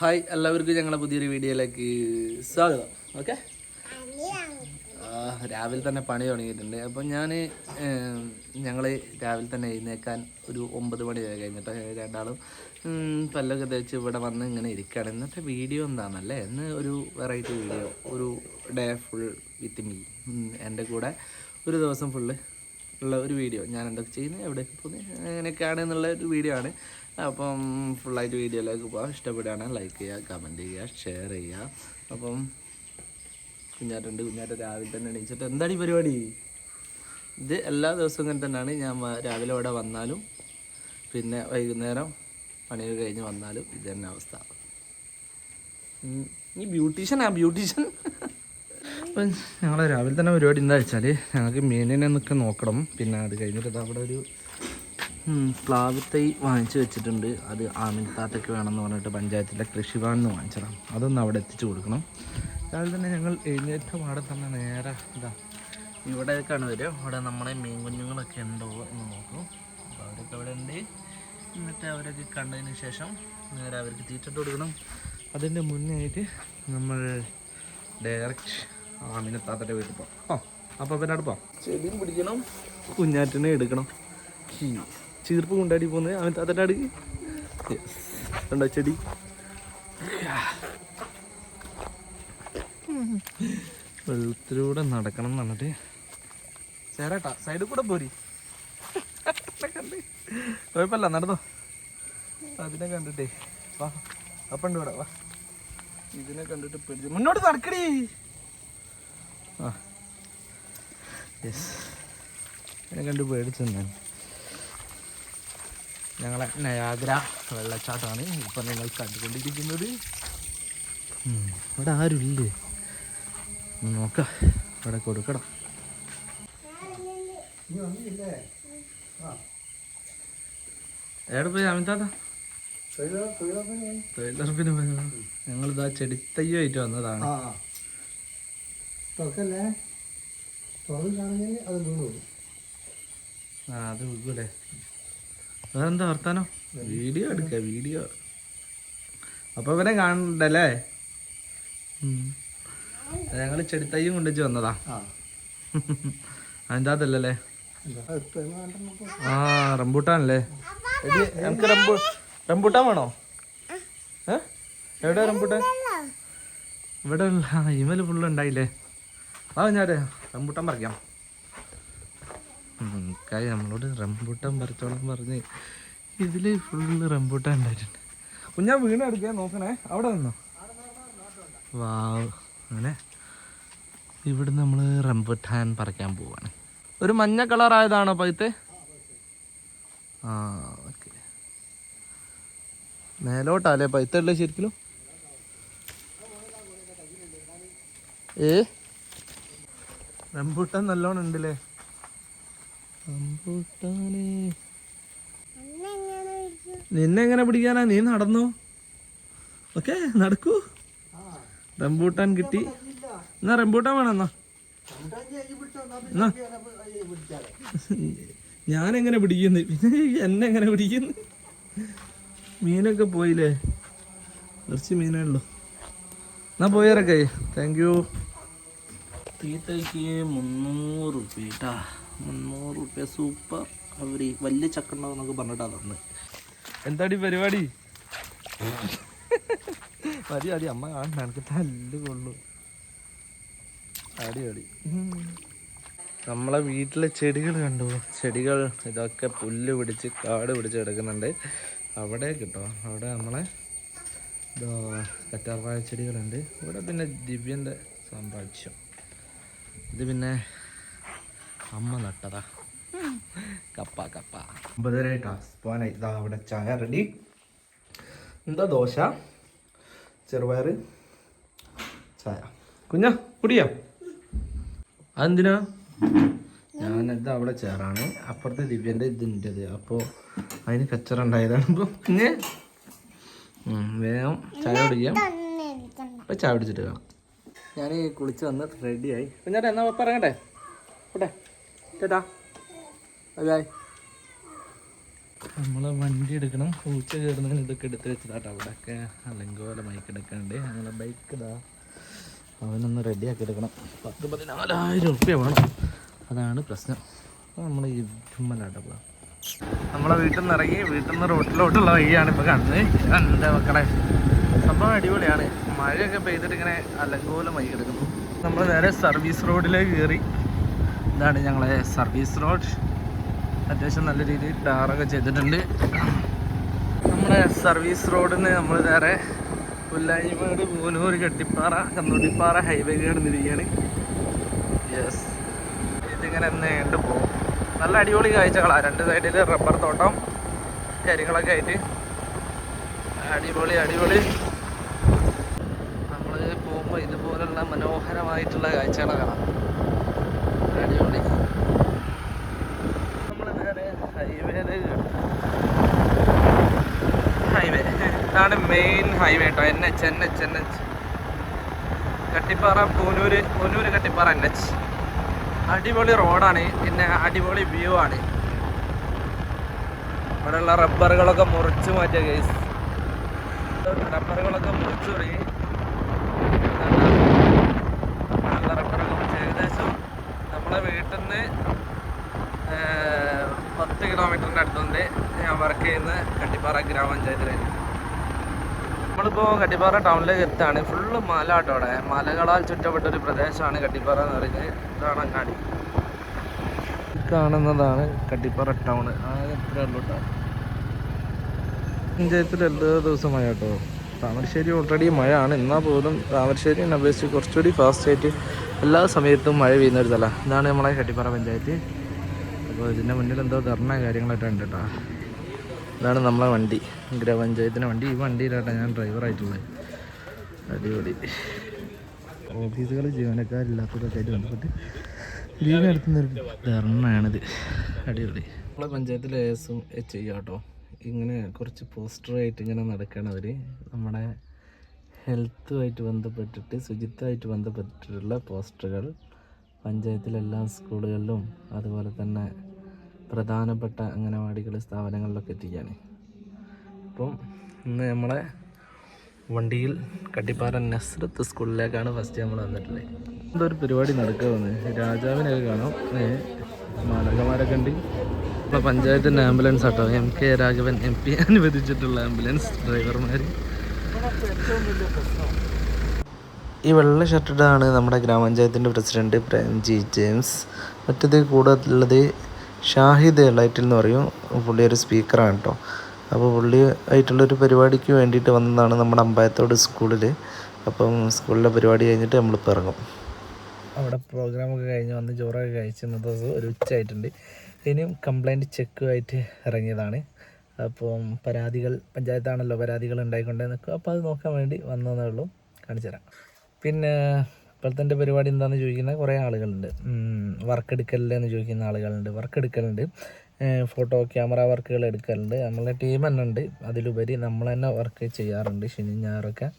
Hi എല്ലാവർക്കും ഞങ്ങളുടെ പുതിയൊരു വീഡിയോയിലേക്ക് സ്വാഗതം. ഓക്കെ രാവിലെ തന്നെ പണി തുടങ്ങിയിട്ടുണ്ട്. അപ്പം ഞാൻ ഞങ്ങൾ രാവിലെ തന്നെ എഴുന്നേക്കാൻ ഒരു ഒമ്പത് മണി വരെ കഴിഞ്ഞിട്ട് രണ്ടാളും പല്ലൊക്കെ തേച്ച് ഇവിടെ വന്ന് ഇങ്ങനെ ഇരിക്കുകയാണ് ഇന്നത്തെ വീഡിയോ എന്താണെന്നല്ലേ ഇന്ന് ഒരു വെറൈറ്റി വീഡിയോ ഒരു ഡേ ഫുൾ വിത്ത് മീ എന്റെ കൂടെ ഒരു ദിവസം ഫുള്ള് ഉള്ള ഒരു വീഡിയോ ഞാൻ എന്തൊക്കെ ചെയ്യുന്നത് എവിടെയൊക്കെ പോകുന്നത് എങ്ങനെയൊക്കെയാണ് എന്നുള്ള ഒരു വീഡിയോ ആണ്. അപ്പം ഫുള്ളായിട്ട് വീഡിയോയിലേക്ക് പോകാം ഇഷ്ടപ്പെടുകയാണെങ്കിൽ ലൈക്ക് ചെയ്യുക കമന്റ് ചെയ്യുക ഷെയർ ചെയ്യുക. അപ്പം കുഞ്ഞാറ്റുണ്ട് കുഞ്ഞാറ്റ രാവിലെ തന്നെ എണീച്ചിട്ട് എന്താണ് ഈ പരിപാടി? ഇത് എല്ലാ ദിവസവും ഇങ്ങനെ തന്നെയാണ്. ഞാൻ രാവിലെ ഇവിടെ വന്നാലും പിന്നെ വൈകുന്നേരം പണി കഴിഞ്ഞ് വന്നാലും ഇത് തന്നെ അവസ്ഥ ബ്യൂട്ടീഷ്യൻ ആ ബ്യൂട്ടീഷ്യൻ. അപ്പം ഞങ്ങൾ രാവിലെ തന്നെ പരിപാടി എന്താ വെച്ചാൽ ഞങ്ങൾക്ക് മീനിനെ നിൽക്കാൻ നോക്കണം. പിന്നെ അത് കഴിഞ്ഞിട്ട് അവിടെ ഒരു പ്ലാവ് തൈ വാങ്ങിച്ചു വെച്ചിട്ടുണ്ട്. അത് ആമിൽത്താത്തൊക്കെ വേണമെന്ന് പറഞ്ഞിട്ട് പഞ്ചായത്തിലെ കൃഷിഭവനിൽ നിന്ന് വാങ്ങിച്ചതാണ്. അതൊന്ന് അവിടെ എത്തിച്ചു കൊടുക്കണം. രാവിലെ തന്നെ ഞങ്ങൾ എഴുന്നേറ്റ പാടെ തന്നെ നേരെ ഇതാ ഇവിടേക്കാണ് വരിക. അവിടെ നമ്മുടെ മീൻ കുഞ്ഞുങ്ങളൊക്കെ ഉണ്ടോ എന്ന് നോക്കും. അപ്പോൾ അവരൊക്കെ അവിടെ ഉണ്ട്. എന്നിട്ട് അവരൊക്കെ കണ്ടതിന് ശേഷം നേരെ അവർക്ക് തീറ്റിട്ട് കൊടുക്കണം. അതിന്റെ മുന്നേ ആയിട്ട് നമ്മൾ ഡയറക്റ്റ് ആമിനത്താത്തന്റെ വീട്ടിൽ പോകാം അപ്പം പിന്നെ അടുപ്പാ ചെടിയും പിടിക്കണം. കുഞ്ഞാറ്റിനെ എടുക്കണം. ചീർപ്പ് കൊണ്ടാടി പോകുന്നത് അവൻ താത്തന്റെ അടുക്ക് ഉണ്ടോ ചെടി? വെള്ളത്തിലൂടെ നടക്കണം എന്ന് പറഞ്ഞിട്ട്. ചേരാട്ടാ സൈഡിൽ കൂടെ പോരി. കുഴപ്പമില്ല നടന്നോ. അതിനെ കണ്ടിട്ടേ. വാ അപ്പണ്ട് ഇവിടെ വാ. ഇതിനെ കണ്ടിട്ട് പേടിച്ച്. മുന്നോട്ട് നടക്കടി. ആ. യെസ് ഇതിനെ കണ്ട് പേടിച്ചു ഞാൻ ഞങ്ങളെ നയാഗ്ര വെള്ളച്ചാട്ടമാണ് ഇപ്പം നിങ്ങൾ കണ്ടുകൊണ്ടിരിക്കുന്നത്. ഇവിടെ ആരുമില്ലേ? നോക്കാം. ഇവിടെ കൊടുക്കണം. എവിടെ പോയി അമിതാത്ത തൊഴിലുറപ്പിന് പോയി ഞങ്ങളിതാ ചെടിത്തയ്യായിട്ട് വന്നതാണ്. തുറക്കല്ലേ? തുറന്ന് കാണുന്നതിന് അത് വീണു ആ അത് വിൽക്കൂലേ വേറെന്താ വർത്താനോ? വീഡിയോ എടുക്ക വീഡിയോ. അപ്പൊ ഇവനെ കാണണ്ടല്ലേ? ഞങ്ങൾ ചെടിത്തയ്യും കൊണ്ടുവച്ച് വന്നതാ. അതിന്റെ അതല്ലല്ലേ ആ റംബൂട്ടാനല്ലേ? ഞങ്ങക്ക് നമുക്ക് റംബൂ റംബൂട്ടാൻ വേണോ? ഏ? എവിടെ റംബൂട്ടാൻ? ഇവിടെ ഉള്ള ഇമൽ ഫുള്ള് ഉണ്ടായില്ലേ? ആ ഞാനേ റംബൂട്ടാൻ പറിക്കാം. ഉം, കാര്യം നമ്മളോട് റംബൂട്ടാൻ പറിച്ചോളം പറഞ്ഞ് ഇതിൽ ഫുള്ള് റംബൂട്ടാൻ ഉണ്ടായിട്ടുണ്ട്. ഞാൻ വീണ് എടുക്കാൻ നോക്കണേ. അവിടെ നിന്നോ? വാവ് അങ്ങനെ. ഇവിടെ നമ്മൾ റംബൂട്ടാൻ പറിക്കാൻ പോവാണ്. ഒരു മഞ്ഞ കളർ ആയതാണോ പൈത്ത്? ആ ഓക്കെ. മേലോട്ടല്ലേ പൈത്തല്ലേ ശരിക്കും ഏ? റംബൂട്ടാൻ നല്ലോണം ഉണ്ടല്ലേ? നിന്നെങ്ങനെ പിടിക്കാനാ? നീ നടന്നു? ഓക്കെ നടക്കൂ. റംബൂട്ടാൻ കിട്ടി. എന്നാ റംബൂട്ടാൻ വേണം ഞാൻ എങ്ങനെ പിടിക്കുന്നു? പിന്നെ എന്നെ എങ്ങനെ പിടിക്കുന്നു? മീനൊക്കെ പോയില്ലേ? കുറച്ച് മീനേ ഉള്ളൂ. എന്നാ പോയറൊക്കെ താങ്ക് യു തീറ്റയ്ക്ക് മുന്നൂറ് റുപ്യ കേട്ടാ മുന്നൂറ് റുപ്യ സൂപ്പർ. അവർ വലിയ ചക്ക ഉണ്ടാവുന്നൊക്കെ പറഞ്ഞിട്ടാ തന്നെ. എന്താടി പരിപാടി? മതി അടി അമ്മ കാണണ്ട എനിക്ക് തല്ല് കൊള്ളു. അടി അടി. നമ്മളെ വീട്ടിലെ ചെടികൾ കണ്ടു? ചെടികൾ ഇതൊക്കെ പുല്ല് പിടിച്ച് കാട് പിടിച്ച് കിടക്കുന്നുണ്ട്. അവിടെ കിട്ടോ? അവിടെ നമ്മളെ കറ്റാർവാഴ ചെടികളുണ്ട്. ഇവിടെ പിന്നെ ദിവ്യന്റെ സാമ്രാജ്യം. ഇത് പിന്നെ അമ്മ നട്ടതാ. കപ്പ കപ്പ. ഒമ്പതരയായിട്ടാ പോകാനായി ഇതാ അവിടെ ചായ റെഡി എന്താ ദോശ? ചെറുപയർ ചായ. കുഞ്ഞ കുടിയോ? അതെന്തിനാ? ഞാനത് അവിടെ ചേറാണ് അപ്പുറത്തെ ദിവ്യന്റെ ഇതിന്റെത് അപ്പോൾ അതിന് കച്ചറ ഉണ്ടായതാണ് ഇപ്പോൾ പിന്നെ വേഗം ചായ കുടിക്കാം. അപ്പം ചായ കുടിച്ചിട്ട് കാണാം ഞാൻ കുളിച്ച് വന്ന് റെഡിയായി അപ്പം ഞാൻ എന്നാ പറയട്ടെ ഓട്ടെ ചേട്ടാ. അതായി. നമ്മൾ വണ്ടി എടുക്കണം. പൂച്ച കയറുന്നതിന് ഇതൊക്കെ എടുത്ത് വെച്ചതാട്ടോ അവിടെയൊക്കെ. പോലെ ബൈക്ക് എടുക്കാണ്ട്. അങ്ങനെ ബൈക്ക് ഇതാ. അവനൊന്ന് റെഡിയാക്കി എടുക്കണം. പത്ത് പതിനാലായിരം ഉറുപ്പ്യ വേണം. അതാണ് പ്രശ്നം. അപ്പോൾ നമ്മൾ ചുമ്മലാട്ട പോകാം നമ്മളെ വീട്ടിൽ നിന്ന് ഇറങ്ങി വീട്ടിൽ നിന്ന് റോട്ടിലോട്ടുള്ള വഴിയാണ് ഇപ്പോൾ കാണുന്നത്. എന്താ മക്കളെ. സംഭവം അടിപൊളിയാണ്. മഴയൊക്കെ പെയ്തിട്ട് ഇങ്ങനെ അലങ്കോലം വഴി കിടക്കുന്നു. നമ്മൾ നേരെ സർവീസ് റോഡിലേക്ക് കയറി. ഇതാണ് ഞങ്ങളെ സർവീസ് റോഡ്. അത്യാവശ്യം നല്ല രീതിയിൽ ടാറൊക്കെ ചെയ്തിട്ടുണ്ട്. നമ്മുടെ സർവീസ് റോഡിൽ നിന്ന് നമ്മൾ നേരെ പുല്ലായിമേട് മൂനൂർ കെട്ടിപ്പാറ കന്നൂട്ടിപ്പാറ ഹൈവേ കടന്നിരിക്കുകയാണ്. യെസ് ഇതിങ്ങനെ നീണ്ടു പോകും നല്ല അടിപൊളി കാഴ്ചകളാണ് രണ്ട് സൈഡിൽ റബ്ബർ തോട്ടം കാര്യങ്ങളൊക്കെ ആയിട്ട്. അടിപൊളി അടിപൊളി. പോകുമ്പോൾ ഇതുപോലുള്ള മനോഹരമായിട്ടുള്ള കാഴ്ചകൾ കാണാം. അടിപൊളി. നമ്മൾ നേരെ ഹൈവേയിലേക്ക് ഹൈവേ ഇതാണ് മെയിൻ ഹൈവേ കേട്ടോ N H N H N H Kattippara Poonoor Poonoor Kattippara N H അടിപൊളി റോഡാണ്. പിന്നെ അടിപൊളി വ്യൂ ആണ്. ഇവിടെയുള്ള റബ്ബറുകളൊക്കെ മുറിച്ച് മാറ്റിയ കേസ് റബ്ബറുകളൊക്കെ മുറിച്ച് തുടങ്ങി ഇവിടെയുള്ള റബ്ബറൊക്കെ മുറിച്ച് ഏകദേശം നമ്മളെ വീട്ടിൽ നിന്ന് പത്ത് കിലോമീറ്ററിന്റെ അടുത്തുണ്ട്. ഞാൻ വർക്ക് ചെയ്യുന്ന കട്ടിപ്പാറ ഗ്രാമപഞ്ചായത്തിലായിരുന്നു നമ്മളിപ്പോൾ കട്ടിപ്പാറ ടൗണിലേക്ക് എത്താണ്. ഫുള്ള് മല കേട്ടോ അവിടെ. മലകളാൽ ചുറ്റപ്പെട്ട ഒരു പ്രദേശമാണ് കട്ടിപ്പാറ എന്ന് പറയുന്നത്. ഇതാണ് അങ്ങാടി. കാണുന്നതാണ് കട്ടിപ്പാറ ടൗൺ. ആകെ ഇത്രയേ ഉള്ളൂ കേട്ടോ പഞ്ചായത്തിൽ എല്ലാ ദിവസവും മഴ കേട്ടോ താമരശ്ശേരി ഓൾറെഡി മഴയാണ്. എന്നാൽ പോലും താമരശ്ശേരിനെ അപേക്ഷിച്ച് കുറച്ചുകൂടി ഫാസ്റ്റ് ആയിട്ട് എല്ലാ സമയത്തും മഴ പെയ്യുന്ന ഒരു സ്ഥലമാണ് ഇതാണ് നമ്മളെ കട്ടിപ്പാറ പഞ്ചായത്ത്. അപ്പോൾ ഇതിന്റെ മുന്നിൽ എന്തോ ധർണ കാര്യങ്ങളൊക്കെ ഉണ്ട് കേട്ടോ. ഇതാണ് നമ്മളെ വണ്ടി ഗ്രാമപഞ്ചായത്തിന്റെ വണ്ടി. ഈ വണ്ടിയിലാണ് ഞാൻ ഡ്രൈവറായിട്ടുള്ളത് അടിപൊളി. ഓഫീസുകൾ ജീവനക്കാരില്ലാത്തതൊക്കെ ആയിട്ട് ബന്ധപ്പെട്ട് ലീവ് നടത്തുന്നൊരു ധർണയാണിത്. അടിപൊളി. നമ്മളെ പഞ്ചായത്തിലെ എസും ഐ കേട്ടോ. ഇങ്ങനെ കുറച്ച് പോസ്റ്ററായിട്ട് ഇങ്ങനെ നടക്കുകയാണ് അവർ നമ്മുടെ ഹെൽത്തുമായിട്ട് ബന്ധപ്പെട്ടിട്ട് ശുചിത്വമായിട്ട് ബന്ധപ്പെട്ടിട്ടുള്ള പോസ്റ്ററുകൾ പഞ്ചായത്തിലെല്ലാ സ്കൂളുകളിലും അതുപോലെ തന്നെ പ്രധാനപ്പെട്ട അംഗനവാടികൾ സ്ഥാപനങ്ങളിലൊക്കെ എത്തിക്കുകയാണ്. അപ്പം ഇന്ന് നമ്മളെ വണ്ടിയിൽ കട്ടിപ്പാറ നസ്രത്ത് സ്കൂളിലേക്കാണ് ഫസ്റ്റ് നമ്മൾ വന്നിട്ടുള്ളത്. എന്തോ ഒരു പരിപാടി നടക്കുന്നത് രാജാവിനെയൊക്കെ കാണാം. മാലകമാരൊക്കെ ഉണ്ട്. നമ്മളെ പഞ്ചായത്തിന്റെ ambulance auto. M K Raghavan M P അനുവദിച്ചിട്ടുള്ള ambulance ഡ്രൈവർമാർ ഈ വെള്ള ഷർട്ടിടാണ് നമ്മുടെ ഗ്രാമപഞ്ചായത്തിന്റെ പ്രസിഡന്റ് പ്രേംജി ജെയിംസ്. മറ്റത് കൂടെ ഉള്ളത് ഷാഹിദ് ലൈറ്റിൽ എന്ന് പറയും. പുള്ളി ഒരു സ്പീക്കറാണ് കേട്ടോ. അപ്പോൾ പുള്ളി ആയിട്ടുള്ളൊരു പരിപാടിക്ക് വേണ്ടിയിട്ട് വന്നതാണ് നമ്മുടെ അമ്പായത്തോട് സ്കൂളിൽ അപ്പം സ്കൂളിലെ പരിപാടി കഴിഞ്ഞിട്ട് നമ്മളിപ്പോൾ ഇറങ്ങും. അവിടെ പ്രോഗ്രാമൊക്കെ കഴിഞ്ഞ് വന്ന് ചോറൊക്കെ കഴിച്ച് ഒരു ഉച്ചയായിട്ടുണ്ട്. ഇനിയും കംപ്ലൈന്റ് ചെക്കുമായിട്ട് ഇറങ്ങിയതാണ്. അപ്പം പരാതികൾ പഞ്ചായത്താണല്ലോ പരാതികൾ ഉണ്ടായിക്കൊണ്ടേ നിൽക്കുക. അപ്പോൾ അത് നോക്കാൻ വേണ്ടി വന്നതേ ഉള്ളൂ. കാണിച്ചു തരാം. പിന്നെ ഇപ്പോഴത്തെ പരിപാടി എന്താണെന്ന് ചോദിക്കുന്ന കുറേ ആളുകളുണ്ട്. വർക്ക് എടുക്കലില്ല എന്ന് ചോദിക്കുന്ന ആളുകളുണ്ട്. വർക്ക് എടുക്കലുണ്ട് ഫോട്ടോ ക്യാമറ വർക്കുകൾ എടുക്കലുണ്ട്. നമ്മളെ ടീം തന്നെ ഉണ്ട്. അതിലുപരി നമ്മൾ തന്നെ വർക്ക് ചെയ്യാറുണ്ട് ശനി ഞായറൊക്കെ.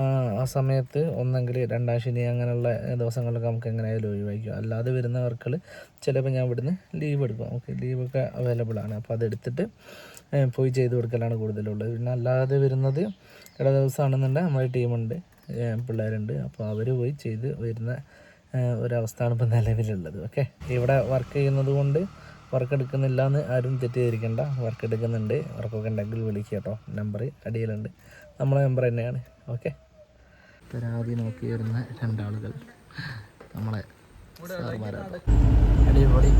ആ, സമയത്ത് ഒന്നെങ്കിൽ രണ്ടാം ശനി അങ്ങനെയുള്ള ദിവസങ്ങളിലൊക്കെ നമുക്ക് എങ്ങനെയായാലും ഒഴിവാക്കും. അല്ലാതെ വരുന്ന വർക്കുകൾ ചിലപ്പോൾ ഞാൻ ഇവിടുന്ന് ലീവ് എടുക്കും. ഓക്കെ ലീവൊക്കെ അവൈലബിൾ ആണ്. അപ്പോൾ അതെടുത്തിട്ട് പോയി ചെയ്ത് കൊടുക്കലാണ് കൂടുതലുള്ളത്. പിന്നെ അല്ലാതെ വരുന്നത് ഇട ദിവസമാണെന്നുണ്ടെങ്കിൽ നമ്മുടെ ടീമുണ്ട് പിള്ളേരുണ്ട്. അപ്പോൾ അവർ പോയി ചെയ്ത് വരുന്ന ഒരവസ്ഥയാണ് ഇപ്പോൾ നിലവിലുള്ളത്. ഓക്കെ? ഇവിടെ വർക്ക് ചെയ്യുന്നത് കൊണ്ട് വർക്ക് എടുക്കുന്നില്ല എന്ന് ആരും തെറ്റിദ്ധരിക്കണ്ട. വർക്ക് എടുക്കുന്നുണ്ട്. വർക്കൊക്കെ ഉണ്ടെങ്കിൽ വിളിക്കുക കേട്ടോ. നമ്പർ അടിയിലുണ്ട്. നമ്മളെ നമ്പർ തന്നെയാണ്. ഓക്കെ? പരാതി നോക്കി വരുന്ന രണ്ടാളുകൾ. നമ്മളെ അടിപൊളി.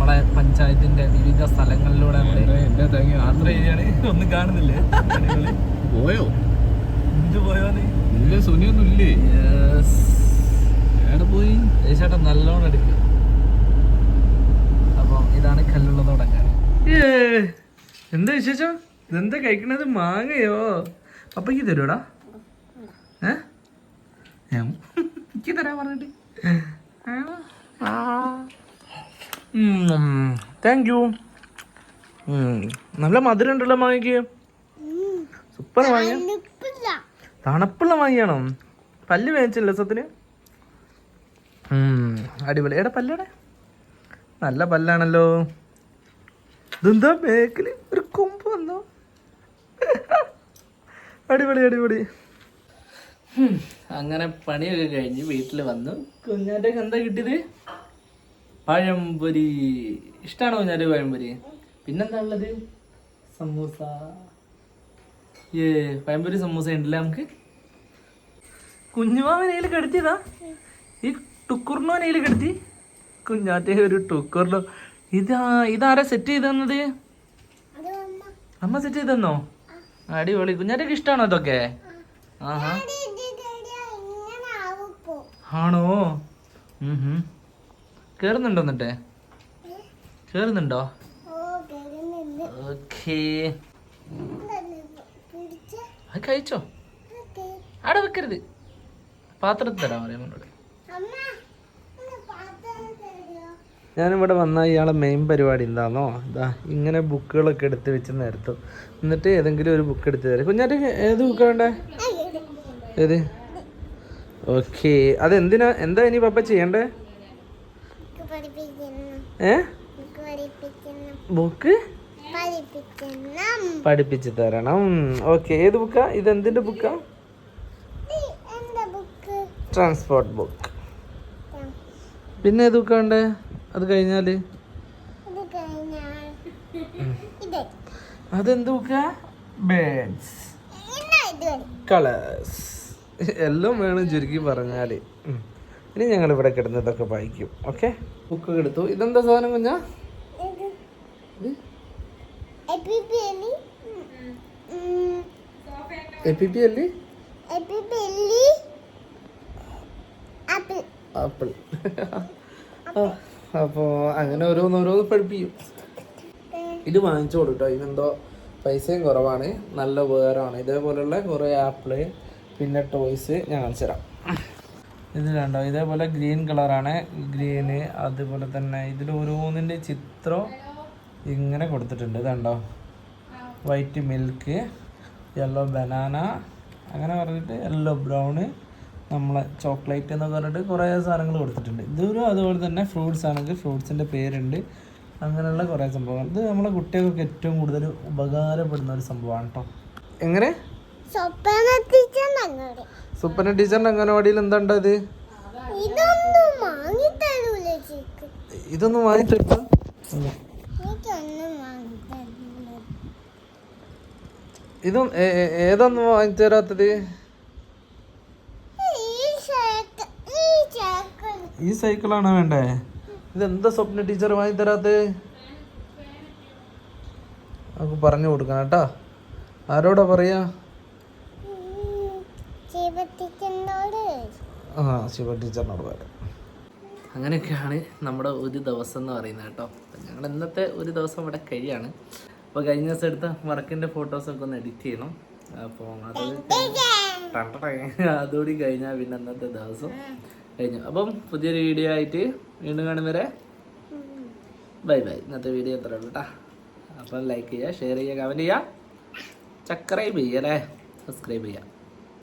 നമ്മളെ പഞ്ചായത്തിന്റെ വിവിധ സ്ഥലങ്ങളിലൂടെ നമ്മൾ യാത്ര ചെയ്യാണ്. ഒന്നും കാണുന്നില്ലേ? പോയോ? എന്ത് പോയോന്ന്? ഇല്ല സുനിയൊന്നും ഇല്ലേ? Yes. എവിടെ പോയി? ചേട്ടാ നല്ലോണം എടുക്കുക അപ്പം ഇതാണ് കല്ലുള്ള തുടങ്ങാൻ. എന്താ വിശേഷം? ഇതെന്താ കഴിക്കണത്? മാങ്ങയോ? അപ്പൊ ഈ തരൂടാ ഏ എനിക്ക് തരാ പറഞ്ഞിട്ട്. താങ്ക് യു നല്ല മധുരം ഉണ്ടല്ലോ മാങ്ങയ്ക്ക് സൂപ്പർ മാങ്ങ തണുപ്പുള്ള മാങ്ങയാണോ പല്ല് വേവിച്ചില്ല സത്തിന് അടിപൊളി. എടാ പല്ലടെ. നല്ല പല്ലാണല്ലോ. ഇതെന്താ ബേക്കിൽ ഒരു കൊമ്പ് വന്നോ? അടിപൊളി അടിപൊളി. അങ്ങനെ പണിയൊക്കെ കഴിഞ്ഞ് വീട്ടിൽ വന്നു. കുഞ്ഞാന്റെ എന്താ കിട്ടിയത്? പഴംപൊരി. ഇഷ്ടമാണോ ഞാൻ പഴംപൊരി? പിന്നെന്താ ഉള്ളത്? സമൂസ. ഏ പഴംപൊരി സമൂസ ഉണ്ടല്ലേ നമുക്ക്? കുഞ്ഞുമാവനയിൽ കെടുത്തിയതാ. ഈ ടുക്കുറിനോ നെയിൽ കെടുത്തി. കുഞ്ഞാറ്റെ ഒരു ടുക്കുറിനോ ഇതാ ഇതാരാ സെറ്റ് ചെയ്ത് തന്നത്? അമ്മ സെറ്റ് ചെയ്ത് തന്നോ? അടിപൊളി. കുഞ്ഞാറ്റക്ക് ഇഷ്ടമാണോ ഇതൊക്കെ ആഹാ. ആണോ? ഉം ഹും. കേറുന്നുണ്ടോ എന്നിട്ട്? കേറുന്നുണ്ടോ? ഓക്കേ. അത് കഴിച്ചോ? അവിടെ വെക്കരുത്. പാത്രത്തിൽ തരാൻ പറയാം എന്നോട് ഞാനിവിടെ വന്ന ഇയാളെ മെയിൻ പരിപാടി എന്താണോ ഇതാ ഇങ്ങനെ ബുക്കുകളൊക്കെ എടുത്ത് വെച്ച് നേരത്തു. എന്നിട്ട് ഏതെങ്കിലും ഒരു ബുക്ക് എടുത്ത് തരാം. കുഞ്ഞാറ്റ് ഏത് ബുക്ക് വേണ്ടേ? ഏത്? ഓക്കെ. അതെന്തിനാ? എന്താ ഇനി പപ്പ ചെയ്യണ്ടേ? ബുക്ക് പഠിപ്പിച്ച് തരണം. ഓക്കെ ഏത് ബുക്കാ? ഇത് എന്തിന്റെ ബുക്കാ? Transport book. പിന്നെ ഏത് ബുക്കാ ഉണ്ട് അത് കഴിഞ്ഞാൽ? അതെന്ത് ബുക്കാ? ബേഡ്സ്. കളേഴ്സ്. എല്ലാം വേണം ചുരുക്കി പറഞ്ഞാൽ ഇനി ഞങ്ങൾ ഇവിടെ കിടന്ന് ഇതൊക്കെ വായിക്കും ഓക്കെ ബുക്ക് എടുത്തു. ഇതെന്താ സാധനം കുഞ്ഞ? ആപ്പിൾ. അപ്പോൾ അങ്ങനെ ഓരോന്ന് ഓരോന്ന് പഠിപ്പിക്കും. ഇത് വാങ്ങിച്ചു കൊടുട്ടോ. ഇതെന്തോ പൈസയും കുറവാണ്. നല്ല വേറാണ് ഇതേപോലുള്ള കുറേ ആപ്പിൾ പിന്നെ ടോയ്സ് ഞാൻ കാണിച്ചു തരാം ഇത് കണ്ടോ? ഇതേപോലെ ഗ്രീൻ കളറാണ്. ഗ്രീന് അതുപോലെ തന്നെ ഇതിൽ ഓരോന്നിന്റെ ചിത്രം ഇങ്ങനെ കൊടുത്തിട്ടുണ്ട്. ഇത് കണ്ടോ വൈറ്റ് മിൽക്ക് യെല്ലോ ബനാന അങ്ങനെ പറഞ്ഞിട്ട് യെല്ലോ ബ്രൗണ് നമ്മളെ ചോക്ലേറ്റ് എന്നൊക്കെ പറഞ്ഞിട്ട് കുറേ സാധനങ്ങൾ കൊടുത്തിട്ടുണ്ട്. ഇതൊരു അതുപോലെ തന്നെ ഫ്രൂട്ട്സ് ആണെങ്കിൽ ഫ്രൂട്ട്സിന്റെ പേരുണ്ട്. അങ്ങനെയുള്ള കുറേ സംഭവങ്ങൾ. ഇത് നമ്മളെ കുട്ടികൾക്ക് ഏറ്റവും കൂടുതൽ ഉപകാരപ്പെടുന്ന ഒരു സംഭവമാണ് കേട്ടോ എങ്ങനെ? സുപ്പന ടീച്ചറിന്റെ അംഗനവാടിയിൽ എന്താ ഇത്? ഇതൊന്നും വാങ്ങി ഇതൊന്നും തരുത്താ എനിക്കൊന്നും വാങ്ങി തരൂല. ഇതും ഏ- ഏ- ഏതൊന്നും വാങ്ങി തരാത്തത്? ഈ സൈക്കിളാണോ വേണ്ടേ? ഇതെന്താ സ്വപ്ന ടീച്ചർ വാങ്ങി തരാത്തത്? നമുക്ക് പറഞ്ഞു കൊടുക്കണം കേട്ടാ. ആരോടാ പറയാ? ശിവ ടീച്ചറിനോട് പറയാം അങ്ങനെയൊക്കെയാണ് നമ്മുടെ ഒരു ദിവസം എന്ന് പറയുന്നത് കേട്ടോ. ഞങ്ങൾ ഇന്നത്തെ ഒരു ദിവസം ഇവിടെ കഴിയാണ്. അപ്പോൾ കഴിഞ്ഞ ദിവസം എടുത്ത വർക്കിന്റെ ഫോട്ടോസൊക്കെ ഒന്ന് എഡിറ്റ് ചെയ്യണം. അപ്പോൾ അത്. അതുകൂടി കഴിഞ്ഞാൽ പിന്നെ അന്നത്തെ ദിവസം കഴിഞ്ഞു. അപ്പം പുതിയൊരു വീഡിയോ ആയിട്ട് വീണ്ടും കാണും വരെ. Bye bye. ഇന്നത്തെ വീഡിയോ എത്ര ഉള്ളൂ കേട്ടോ. അപ്പം ലൈക്ക് ചെയ്യുക ഷെയർ ചെയ്യുക കമന്റ് ചെയ്യുക. സബ്സ്ക്രൈബ് ചെയ്യുക അല്ലേ? സബ്സ്ക്രൈബ് ചെയ്യുക.